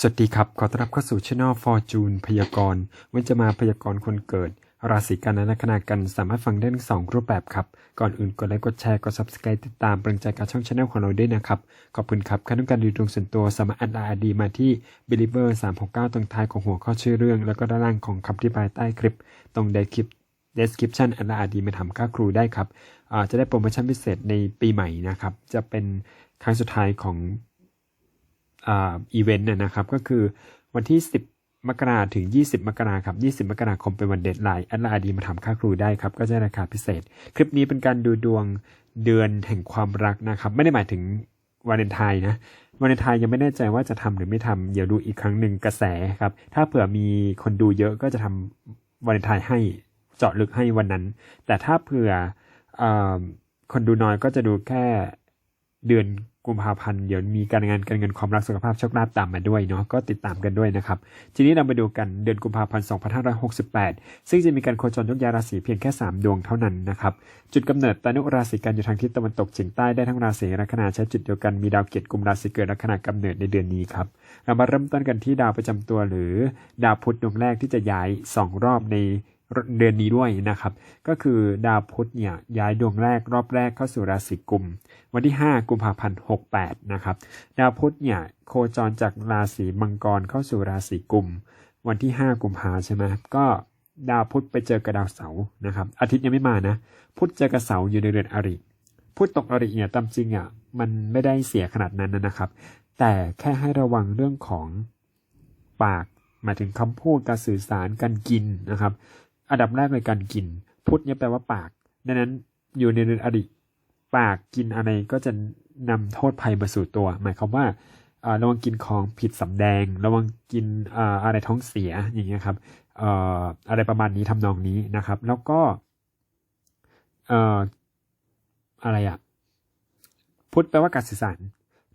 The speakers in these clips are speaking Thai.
สวัสดีครับ ขอต้อนรับเข้าสู่ช่อง Fortune พยากรณ์วันจะมาพยากรณ์คนเกิด ราศีกันและขนากันสามารถฟังได้ทั้งสองรูปแบบครับ ก่อนอื่นกดไลค์กดแชร์กด Subscribe ติดตามเป็นกำลังใจกับช่องช anel ของเราด้วยนะครับ ขอบคุณครับใครต้องการดูดวงส่วนตัวสามารถแอดไลน์ดีมาที่ believer 369 ตรงท้ายของหัวข้อชื่อเรื่อง แล้วก็ด้านล่างของคำที่ปลายใต้คลิป ตรง description description อดไลน์ดีมาทำค่าครูได้ครับจะได้โปรโมชั่นพิเศษในปีใหม่นะครับ จะเป็นครั้งสุดท้ายของ อีเวนต์นะครับ ก็คือวันที่ 10 มกราถึง 20 มกราครับ 20 มกราคมเป็นวันเดทไลน์แอดไลน์ดีมาทำค่าครูได้ครับ ก็จะราคาพิเศษ คลิปนี้เป็นการดูดวงเดือนแห่งความรักนะครับ ไม่ได้หมายถึงวาเลนไทน์นะวาเลนไทน์ยังไม่แน่ใจว่าจะทำหรือไม่ทำเดี๋ยวดูอีกครั้งหนึ่งกระแสครับ ถ้าเผื่อมีคนดูเยอะก็จะทำวาเลนไทน์ให้เจาะลึกให้วันนั้น แต่ถ้าเผื่ออคนดูน้อยก็จะดูแค่เดือน กุมภาพันธ์เดี๋ยวมีการงานการเงินความรักสุขภาพโชคลาภตามมาด้วยเนาะก็ติดตามกันด้วยนะครับทีนี้เรามาดูกันเดือนกุมภาพันธ์ 2568 ซึ่งจะมีการโคจรยกย้ายราศีเพียงแค่ 3 ดวงเท่านั้นนะครับจุดกำเนิดตานุราศีกันอยู่ทางทิศตะวันตกเฉียงใต้ได้ทั้งราศีลัคนาใช้จุดเดียวกันมีดาวเกียรติกลุ่มราศีเกิดลัคนากำเนิดในเดือนนี้ครับเรามาเริ่มต้นกันที่ดาวประจำตัวหรือ ดาวพุธดวงแรกที่จะย้าย 2 รอบใน เดือนนี้ด้วยนะครับ ก็คือดาวพุธเนี่ยย้ายดวงแรกรอบแรกเข้าสู่ราศีกุม วันที่ 5 กุมภาพันธ์68 นะครับ ดาวพุธเนี่ยโคจรจากราศีมังกรเข้าสู่ราศีกุม วันที่ 5 กุมภาใช่ไหมก็ดาวพุธไปเจอกับดาวเสาร์นะครับ อาทิตย์ยังไม่มานะ พุธเจอกับเสาร์อยู่ในเรือนอริ พุธตกอริเนี่ยตามจริงอะมันไม่ได้เสียขนาดนั้นนะครับ แต่แค่ให้ระวังเรื่องของปากหมายถึงคำพูดการสื่อสารการกินนะครับ อันดับแรกเลยการกิน พุทธเนี่ยแปลว่าปากดังนั้นอยู่ในเรือนอดีตปากกินอะไรก็จะนำโทษภัยมาสู่ตัว หมายความว่าระวังกินของผิดสำแดง ระวังกินอะไรท้องเสียอย่างเงี้ยครับอะไรประมาณนี้ทำนองนี้นะครับ แล้วก็เอ่ออะไรอะพุทธแปลว่าการสื่อสาร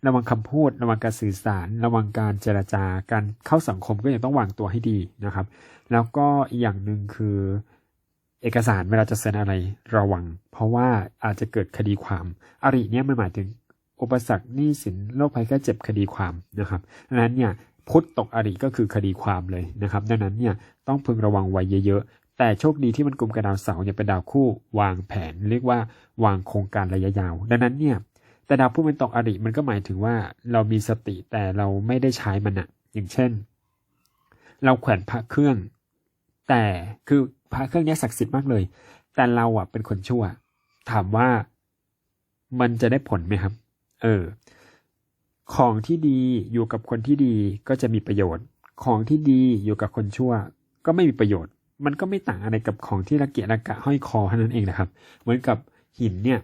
ระวังคำพูด ระวังการสื่อสาร ระวังการเจรจาการเข้าสังคมก็ยังต้องวางตัวให้ดีนะครับ แล้วก็อีกอย่างหนึ่งคือ เอกสารเวลาจะเซ็นอะไรระวัง เพราะว่าอาจจะเกิดคดีความอริเนี่ยมันหมายถึงอุปสรรคหนี้สินโรคภัยแค่เจ็บคดีความนะครับดังนั้นเนี่ยพุทธตกอริก็คือคดีความเลยนะครับ ดังนั้นเนี่ยต้องพึงระวังไว้เยอะๆ แต่โชคดีที่มันกลุ่มกับดาวเสาร์เนี่ยเป็นดาวคู่ วางแผน เรียกว่าวางโครงการระยะยาว ดังนั้นเนี่ย แต่ดาวพุธเป็นตกอริมันก็หมายถึงว่าเรามีสติแต่เราไม่ได้ใช้มันอะอย่างเช่น เราแขวนพระเครื่อง แต่คือพระเครื่องเนี้ยศักดิ์สิทธิ์มากเลย แต่เราอะเป็นคนชั่ว ถามว่ามันจะได้ผลไหมครับ เออ ของที่ดีอยู่กับคนที่ดีก็จะมีประโยชน์ ของที่ดีอยู่กับคนชั่ว ก็ไม่มีประโยชน์ มันก็ไม่ต่างอะไรกับของที่ระเกียระกะห้อยคอเท่านั้นเองนะครับ เหมือนกับหินเนี่ย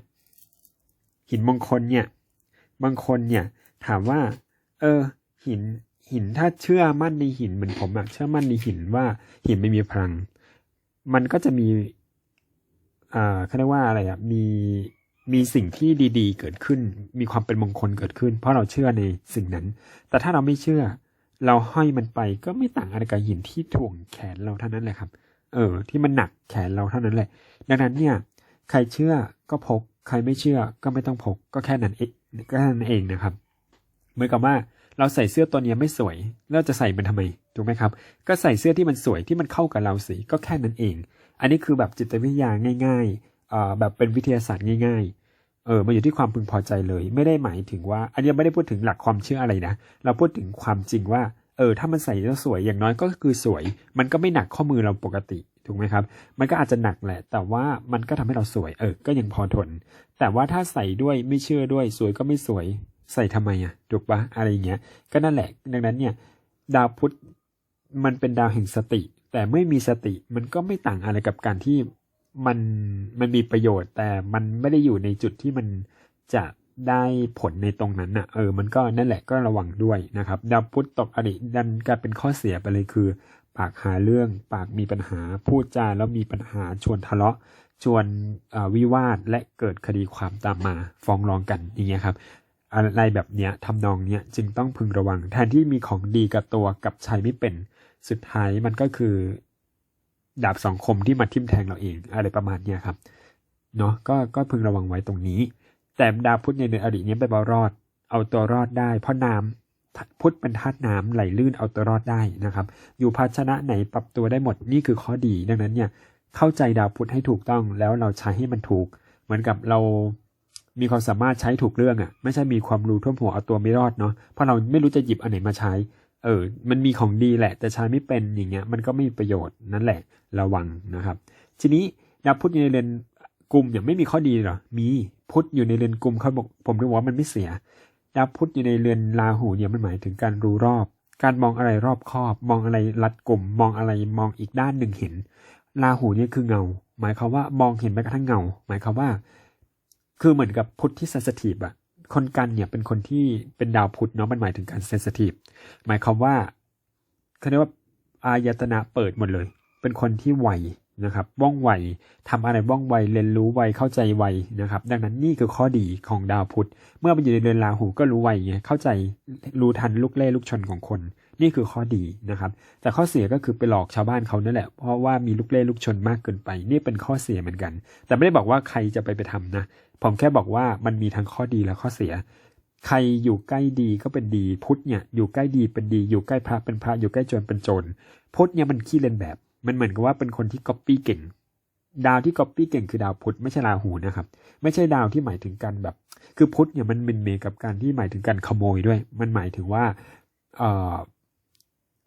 หินมงคลเนี่ย บางคนเนี่ย ถามว่า เออ หินหินถ้าเชื่อมั่นในหินเหมือนผมอะเชื่อมั่นในหินว่าหินไม่มีพลัง มันก็จะมีอ่าเขาเรียกว่าอะไรอะมีมีสิ่งที่ดี ๆ เกิดขึ้น มีความเป็นมงคลเกิดขึ้น เพราะเราเชื่อในสิ่งนั้น แต่ถ้าเราไม่เชื่อ เราห้อยมันไปก็ไม่ต่างอะไรกับหินที่ถ่วงแขนเราเท่านั้นแหละครับ เออ ที่มันหนักแขนเราเท่านั้นแหละ ดังนั้นเนี่ย ใครเชื่อก็พก ใครไม่เชื่อก็ไม่ต้องพกก็แค่นั้นเองก็แค่นั้นเองนะครับเหมือนกับว่าเราใส่เสื้อตัวนี้ไม่สวยเราจะใส่มันทำไมถูกไหมครับ ก็ใส่เสื้อที่มันสวยที่มันเข้ากับเราสิก็แค่นั้นเอง อันนี้คือแบบจิตวิทยาง่ายๆแบบเป็นวิทยาศาสตร์ง่าย ๆเออมันอยู่ที่ความพึงพอใจเลย ไม่ได้หมายถึงว่า อันนี้ไม่ได้พูดถึงหลักความเชื่ออะไรนะเราพูดถึงความจริงว่าเออถ้ามันใส่แล้วสวยอย่างน้อยก็คือสวย มันก็ไม่หนักข้อมือเราปกติ ถูกไหมครับ มันก็อาจจะหนักแหละ แต่ว่ามันก็ทำให้เราสวย เออ ก็ยังพอทน แต่ว่าถ้าใส่ด้วยไม่เชื่อด้วยสวยก็ไม่สวย ใส่ทำไมอะถูกปะอะไรอย่างเงี้ย ก็นั่นแหละ ดังนั้นเนี่ย ดาวพุธมันเป็นดาวแห่งสติ แต่ไม่มีสติมันก็ไม่ต่างอะไรกับการที่มันมันมีประโยชน์ แต่มันไม่ได้อยู่ในจุดที่มันจะได้ผลในตรงนั้นอะ เออ มันก็นั่นแหละก็ระวังด้วยนะครับ ดาวพุธตกอริดันกลายเป็นข้อเสียไปเลยคือ ปากหาเรื่อง ปากมีปัญหา พูดจาแล้วมีปัญหาชวนทะเลาะ ชวนวิวาทและเกิดคดีความตามมา ฟ้องร้องกันอย่างเงี้ยครับ อะไรแบบเนี้ยทำนองเนี้ยจึงต้องพึงระวัง แทนที่มีของดีกับตัวกับใช้ไม่เป็น สุดท้ายมันก็คือ ดาบสองคมที่มาทิ่มแทงเราเอง อะไรประมาณเนี้ยครับ เนาะก็ก็พึงระวังไว้ตรงนี้ แต่ดาวพุธในเดือนอดีตนี้ไปบารอด เอาตัวรอดได้ เพราะน้ พุทธเป็นธาตุน้ำไหลลื่นเอาตัวรอดได้นะครับ อยู่ภาชนะไหนปรับตัวได้หมดนี่คือข้อดีดังนั้นเนี่ยเข้าใจดาวพุธให้ถูกต้องแล้วเราใช้ให้มันถูก เหมือนกับเรามีความสามารถใช้ถูกเรื่องอะ่ะ ไม่ใช่มีความรู้ท่วมหัวเอาตัวไม่รอดเนาะเพราะเราไม่รู้จะหยิบอันไหนมาใช้ เออ มันมีของดีแหละ แต่ใช้ไม่เป็นอย่างเงี้ย มันก็ไม่มีประโยชน์นั่นแหละระวังนะครับ ทีนี้ดาวพุธอยู่ในเรือนกลุ่มอย่างไม่มีข้อดีหรอมีพุธอยู่ในเรือนกลุ่มเขาบอกผมถึงว่ามันไม่เสีย ดาวพุธอยู่ในเรือนราหูเนี่ยมันหมายถึงการรู้รอบ การมองอะไรรอบคอบ มองอะไรรัดกลุ่ม มองอะไรมองอีกด้านหนึ่งเห็นราหูเนี่ยคือเงา หมายความว่ามองเห็นแม้กระทั่งเงา หมายความว่า คือเหมือนกับพุทธที่เซนสทีฟอะคนกันเนี่ยเป็นคนที่เป็นดาวพุธเนาะมันหมายถึงการเซนสทีฟหมายความว่าเขาเรียกว่าอายตนะเปิดหมดเลย เป็นคนที่ไว นะครับว่องไวทำอะไรว่องไวเรียนรู้ไวเข้าใจไวนะครับ ดังนั้นนี่คือข้อดีของดาวพุธ เมื่อมันอยู่ในเรือนราหูก็รู้ไวไงเข้าใจรู้ทันลูกเล่ลูกชนของคน นี่คือข้อดีนะครับ แต่ข้อเสียก็คือไปหลอกชาวบ้านเขานั่นแหละเพราะว่ามีลูกเล่ลูกชนมากเกินไป นี่เป็นข้อเสียเหมือนกัน แต่ไม่ได้บอกว่าใครจะไปไปทำนะผมแค่บอกว่ามันมีทั้งข้อดีและข้อเสียใครอยู่ใกล้ดีก็เป็นดีพุทธเนี่ยอยู่ใกล้ดีเป็นดี อยู่ใกล้พระเป็นพระอยู่ใกล้โจรเป็นโจรพุทธเนี่ยมันขี้เล่นแบบ มันเหมือนกับว่าเป็นคนที่ก๊อปปี้เก่ง ดาวที่ก๊อปปี้เก่งคือดาวพุธไม่ใช่ราหูนะครับ ไม่ใช่ดาวที่หมายถึงการแบบ คือพุธเนี่ยมันเป็นเมกับการที่หมายถึงการขโมยด้วย มันหมายถึงว่าเออ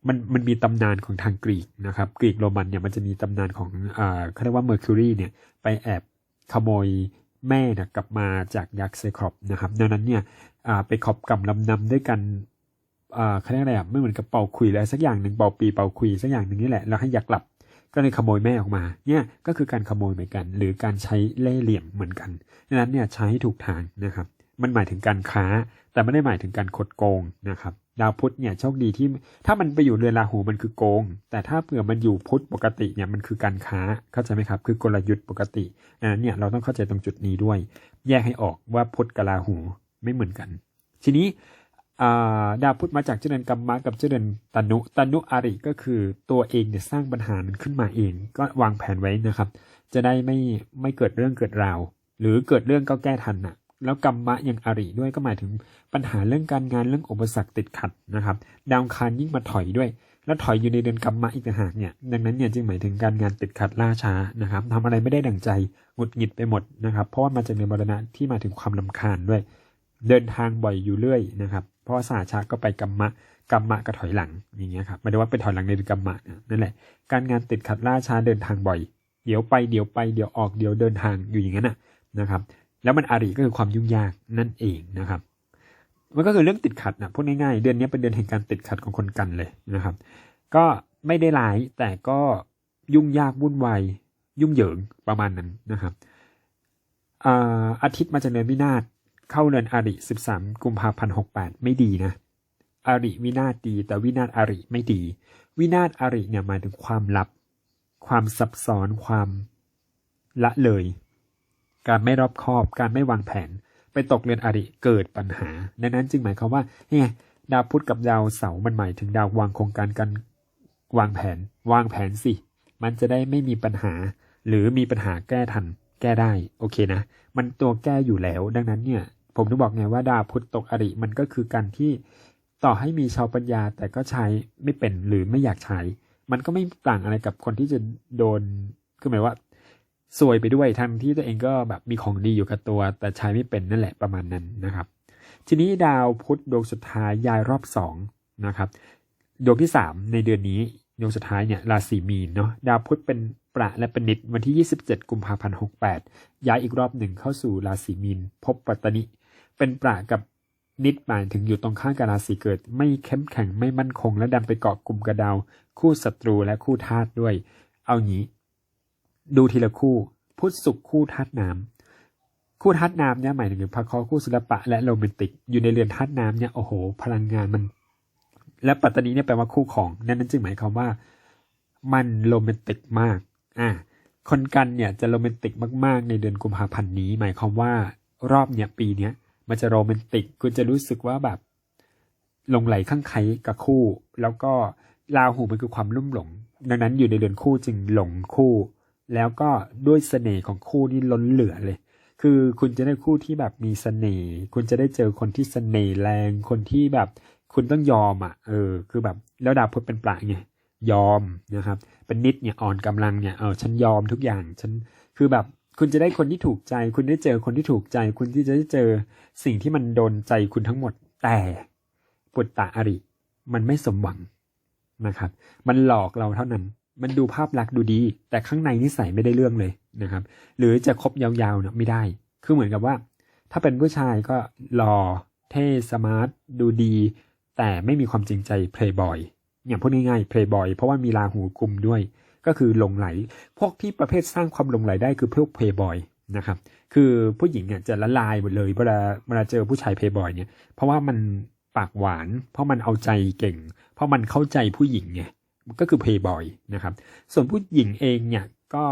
มันมันมีตำนานของทางกรีกนะครับ กรีกโรมันเนี่ยมันจะมีตำนานของอ่าเขาเรียกว่าเมอร์คิวรีเนี่ยไปแอบขโมยแม่นะกลับมาจากยักษ์ไซครอปนะครับดังนั้นเนี่ยไปขอบกำลำนำด้วยกัน อ่าเขาเรียกอะไรอะไม่เหมือนกับเป่าคุยอะไรสักอย่างหนึ่งเป่าปีเป่าคุยสักอย่างหนึ่งนี่แหละแล้วให้ยักษ์หลับก็เลยขโมยแม่ออกมา เนี่ยก็คือการขโมยเหมือนกัน หรือการใช้เล่ห์เหลี่ยมเหมือนกันดังนั้นเนี่ยใช้ให้ถูกทางนะครับ มันหมายถึงการค้า แต่ไม่ได้หมายถึงการคดโกงนะครับดาวพุธเนี่ยโชคดีที่ถ้ามันไปอยู่เรือนราหูมันคือโกง แต่ถ้าเผื่อมันอยู่พุธปกติเนี่ยมันคือการค้าเข้าใจไหมครับ คือกลยุทธ์ปกติดันั้นเนี่ยเราต้องเข้าใจตรงจุดนี้ด้วย แยกให้ออกว่าพุธกับราหูไม่เหมือนกัน ทีนี้ ดาวพุธมาจากเจริญกัมมะกับเจริญตนุตนุอาริก็คือตัวเองเนี่ยสร้างปัญหานั้นขึ้นมาเอง ก็วางแผนไว้นะครับ จะได้ไม่ไม่เกิดเรื่องเกิดราวหรือเกิดเรื่องก็แก้ทันน่ะแล้วกรรมะยังอาริด้วยก็หมายถึงปัญหาเรื่องการงานเรื่องอุปสรรคติดขัดนะครับ ดาวคารยิ่งมาถอยด้วย แล้วถอยอยู่ในเดือนกรรมะอีกต่างหากเนี่ยดังนั้นเนี่ยจึงหมายถึงการงานติดขัดล่าช้านะครับทำอะไรไม่ได้ดั่งใจหงุดหงิดไปหมดนะครับ เพราะว่ามาจากเดือนมรณะที่มาถึงความลำคาญด้วย เดินทางบ่อยอยู่เรื่อยนะครับ เพราะว่าสาชาก็ไปกรรมะกรรมะก็ถอยหลังอย่างเงี้ยครับไม่ได้ว่าเป็นถอยหลังในเดือนกรรมะนั่นแหละ การงานติดขัดล่าช้าเดินทางบ่อย เดี๋ยวไปเดี๋ยวไปเดี๋ยวออกเดี๋ยวเดินทางอยู่อย่างนั้นนะนะครับ แล้วมันอาริก็คือความยุ่งยากนั่นเองนะครับ มันก็คือเรื่องติดขัดนะพูดง่ายๆเดือนนี้เป็นเดือนแห่งการติดขัดของคนกันเลยนะครับ ก็ไม่ได้ร้ายแต่ก็ยุ่งยากวุ่นวายยุ่งเหยิงประมาณนั้นนะครับอาอาทิตย์มาจากเดือนวินาศ เข้าเดือนอาริ 13 กุมภาพันธ์68 ไม่ดีนะอาริวินาศดี แต่วินาศอาริไม่ดี วินาศอาริเนี่ยหมายถึงความลับ ความซับซ้อนความละเลย การไม่รอบคอบ การไม่วางแผน ไปตกเรือนอริเกิดปัญหา ดังนั้นจึงหมายความว่าเนี่ยดาวพุธกับดาวเสาร์มันหมายถึงดาววางโครงการการวางแผน วางแผนสิ มันจะได้ไม่มีปัญหา หรือมีปัญหาแก้ทัน แก้ได้ โอเคนะ มันตัวแก้อยู่แล้ว ดังนั้นเนี่ย ผมถึงบอกไงว่าดาวพุธตกอริมันก็คือการที่ต่อให้มีชาวปัญญาแต่ก็ใช้ไม่เป็นหรือไม่อยากใช้ มันก็ไม่ต่างอะไรกับคนที่จะโดนคือหมายว่าซวยไปด้วยทั้งที่ตัวเองก็แบบมีของดีอยู่กับตัว แต่ใช้ไม่เป็นนั่นแหละประมาณนั้นนะครับ ทีนี้ดาวพุธดวงสุดท้ายย้ายรอบสองนะครับดวงที่สามในเดือนนี้ดวงสุดท้ายเนี่ยราศีมีนเนาะดาวพุธเป็นประและเป็นนิดวันที่ 27 กุมภาพันธ์68 ย้ายอีกรอบหนึ่งเข้าสู่ราศีมีน พบปัตตนิ เป็นประกับนิดหมายถึงอยู่ตรงข้างกับราศีเกิด ไม่เข้มแข็งไม่มั่นคง และดันไปเกาะกลุ่มกระดาว คู่ศัตรูและคู่ธาตุด้วย เอางี้ ดูทีละคู่พุทธสุขคู่ธาตุน้ำคู่ธาตุน้ำเนี่ยหมายถึงพระคราะห์คู่ศิลปะและโรแมนติก อยู่ในเรือนธาตุน้ำเนี่ยโอ้โห พลังงานมัน และปัตตานีเนี่ยแปลว่าคู่ของนั่นนั่นจึงหมายความว่า มันโรแมนติกมากอะคนกันเนี่ยจะโรแมนติกมาก ๆ ในเดือนกุมภาพันธ์นี้ หมายความว่ารอบเนี่ยปีเนี้ย มันจะโรแมนติก คุณจะรู้สึกว่าแบบหลงไหลข้างใครกับคู่ แล้วก็ราหูมันคือความลุ่มหลง ดังนั้นอยู่ในเดือนคู่จึงหลงคู่ แล้วก็ด้วยเสน่ห์ของคู่นี่ล้นเหลือเลย คือคุณจะได้คู่ที่แบบมีเสน่ห์ คุณจะได้เจอคนที่เสน่ห์แรง คนที่แบบคุณต้องยอมอะ เออ คือแบบแล้วดาวพุธเป็นปลาไง ยอมนะครับ เป็นนิดเนี่ยอ่อนกำลังเนี่ย เออ ฉันยอมทุกอย่าง ฉัน คือแบบ คุณจะได้คนที่ถูกใจ คุณได้เจอคนที่ถูกใจ คุณที่จะได้เจอสิ่งที่มันโดนใจคุณทั้งหมด แต่ปุตตะอริ มันไม่สมหวังนะครับ มันหลอกเราเท่านั้น มันดูภาพลักษณ์ดูดี แต่ข้างในนิสัยไม่ได้เรื่องเลยนะครับ หรือจะคบยาวๆเนี่ยไม่ได้ คือเหมือนกับว่า ถ้าเป็นผู้ชายก็หล่อเท่สมาร์ทดูดี แต่ไม่มีความจริงใจเพลย์บอยอย่างพูดง่ายๆเพลย์บอยเพราะว่ามีราหูกุมด้วย ก็คือหลงไหล พวกที่ประเภทสร้างความหลงไหลได้คือพวกเพย์บอยนะครับ คือผู้หญิงเนี่ยจะละลายหมดเลยเวลาเวลาเจอผู้ชายเพย์บอยเนี่ย เพราะว่ามันปากหวาน เพราะมันเอาใจเก่ง เพราะมันเข้าใจผู้หญิงไงก็คือเพย์บอยนะครับ ส่วนผู้หญิงเองเนี่ยก็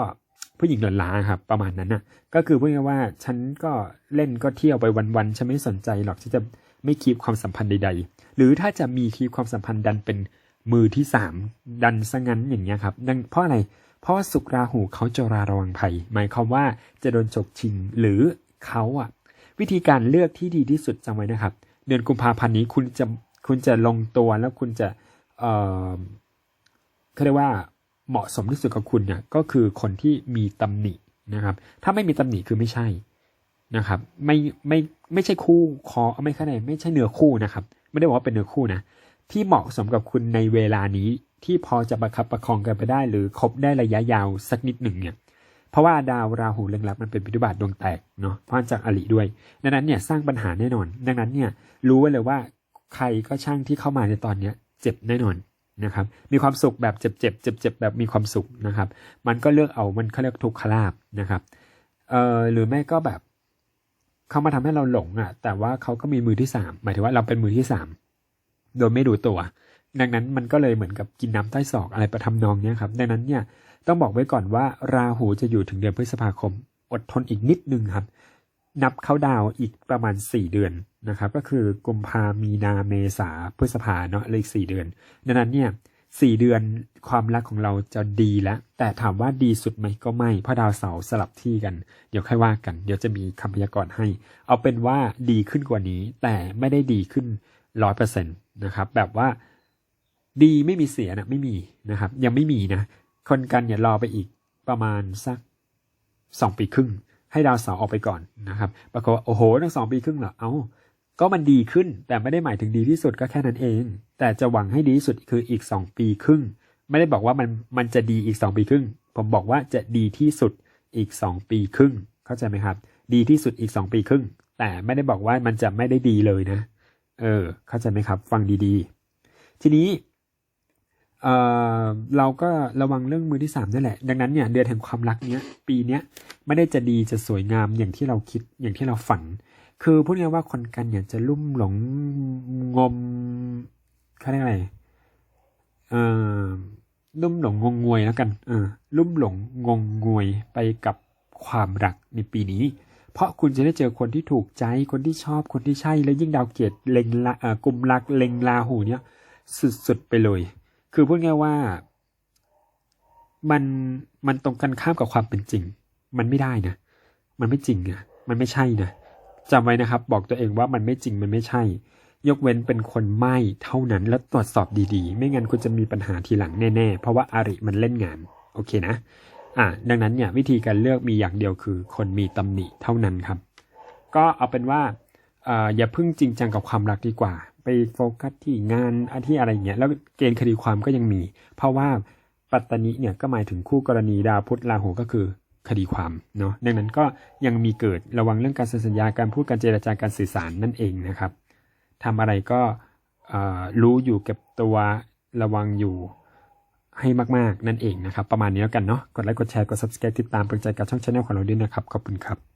ผู้หญิงหลอนล้าครับประมาณนั้นนะก็คือพูดง่ายว่าฉันก็เล่นก็เที่ยวไปวันๆฉันไม่สนใจหรอกฉันจะไม่คีบความสัมพันธ์ใดๆ หรือถ้าจะมีคีบความสัมพันธ์ดันเป็น มือที่สามดันซะงั้นอย่างเงี้ยครับ ดังเพราะอะไร เพราะสุกราหูเขาจะราระวังภัย หมายความว่าจะโดนฉกชิงหรือเขาอะวิธีการเลือกที่ดีที่สุดจำไว้นะครับ เดือนกุมภาพันธ์นี้คุณจะคุณจะลงตัวแล้วคุณจะเอ่อเขาเรียกว่าเหมาะสมที่สุดกับคุณเนี่ยก็คือคนที่มีตำหนินะครับ ถ้าไม่มีตำหนิคือไม่ใช่นะครับ ไม่ไม่ไม่ใช่คู่คอไม่ใช่ไหนไม่ใช่เนื้อคู่นะครับ ไม่ได้บอกว่าเป็นเนื้อคู่นะ ที่เหมาะสมกับคุณในเวลานี้ที่พอจะประคับประคองกันไปได้ หรือคบได้ระยะยาวสักนิดหนึ่งเนี่ยเพราะว่าดาวราหูเล็งลับมันเป็นปิฎบาตดวงแตกเนาะพราะจากอลิด้วย ดังนั้นเนี่ยสร้างปัญหาแน่นอน ดังนั้นเนี่ยรู้ไว้เลยว่าใครก็ช่างที่เข้ามาในตอนเนี้ยเจ็บแน่นอนนะครับ มีความสุขแบบเจ็บเจ็บเจ็บเจ็บแบบมีความสุขนะครับ มันก็เลือกเอามันเขาเรียกทุกขลาบนะครับเอ่อหรือไม่ก็แบบเขามาทำให้เราหลงอะ แต่ว่าเขาก็มีมือที่สามหมายถึงว่าเราเป็นมือที่สาม โดยไม่รู้ตัว ดังนั้นมันก็เลยเหมือนกับกินน้ำใต้ศอกอะไรประทำนองเนี้ยครับดังนั้นเนี่ยต้องบอกไว้ก่อนว่าราหูจะอยู่ถึงเดือนพฤษภาคม อดทนอีกนิดนึงครับ นับเข้าดาวอีกประมาณ 4 เดือนนะครับ ก็คือกุมภามีนาเมษาพฤษภาเนาะเลยอีก4เดือน ดังนั้นเนี่ยสี่เดือนความรักของเราจะดีแล้ว แต่ถามว่าดีสุดไหมก็ไม่ เพราะดาวเสาร์สลับที่กัน เดี๋ยวค่อยว่ากัน เดี๋ยวจะมีคำพยากรณ์ให้ เอาเป็นว่าดีขึ้นกว่านี้ แต่ไม่ได้ดีขึ้น ร้อยเปอร์เซ็นต์นะครับ แบบว่าดีไม่มีเสียนะไม่มีนะครับ ยังไม่มีนะ คนกันอย่ารอไปอีกประมาณสักสองปีครึ่ง ให้ดาวเสาร์ออกไปก่อนนะครับปรากฏว่าโอ้โหตั้งสองปีครึ่งเหรอเอา้าก็มันดีขึ้นแต่ไม่ได้หมายถึงดีที่สุดก็แค่นั้นเอง แต่จะหวังให้ดีที่สุดคืออีกสองปีครึ่ง ไม่ได้บอกว่ามันมันจะดีอีกสองปีครึ่ง ผมบอกว่าจะดีที่สุดอีกสองปีครึ่ง เข้าใจไหมครับ ดีที่สุดอีกสองปีครึ่ง แต่ไม่ได้บอกว่ามันจะไม่ได้ดีเลยนะ เออ เข้าใจไหมครับ ฟังดีๆ ทีนี้เออเราก็ระวังเรื่องมือที่สามนั่นแหละ ดังนั้นเนี่ยเดือนแห่งความรักเนี้ย ปีเนี้ยไม่ได้จะดีจะสวยงามอย่างที่เราคิดอย่างที่เราฝัน คือพูดง่ายว่าคนกันเนี่ยจะลุ่มหลงงมเขาเรียกอะไรเออลุ่มหลงงงงวยแล้วกันเออลุ่มหลงงงงวยไปกับความรักในปีนี้ เพราะคุณจะได้เจอคนที่ถูกใจคนที่ชอบคนที่ใช่และยิ่งดาวเกตเล็งละกลุ่มรักเล็งลาหูเนี่ยสุดๆไปเลย คือพูดง่ายๆว่า มันมันตรงกันข้ามกับความเป็นจริง มันไม่ได้นะ มันไม่จริงอะมันไม่ใช่นะจำไว้นะครับ บอกตัวเองว่ามันไม่จริงมันไม่ใช่ ยกเว้นเป็นคนไม่เท่านั้นแล้วตรวจสอบดีๆ ไม่งั้นคุณจะมีปัญหาทีหลังแน่ๆ เพราะว่าอาริมันเล่นงาน โอเคนะ อ่าดังนั้นเนี่ยวิธีการเลือกมีอย่างเดียวคือ คนมีตำหนิเท่านั้นครับ ก็เอาเป็นว่าอย่าพิ่งจริงจังกับความรักดีกว่า ไปโฟกัสที่งานอาที่อะไรอย่างเงี้ยแล้วเกณฑ์คดีความก็ยังมี เพราะว่าปัตตานิเนี่ยก็หมายถึงคู่กรณีดาวพุธราหูก็คือคดีความเนาะดังนั้นก็ยังมีเกิดระวังเรื่องการเซ็นสัญญาการพูดการเจรจาการสื่อสารนั่นเองนะครับทำอะไรก็รู้อยู่เก็บตัวระวังอยู่ ให้มาก ๆ นั่นเองนะครับ ประมาณนี้แล้วกันเนาะ กดไลค์ กดแชร์ กด subscribe ติดตามเป็นใจกับช่องช anel ของเราด้วยนะครับ ขอบคุณครับ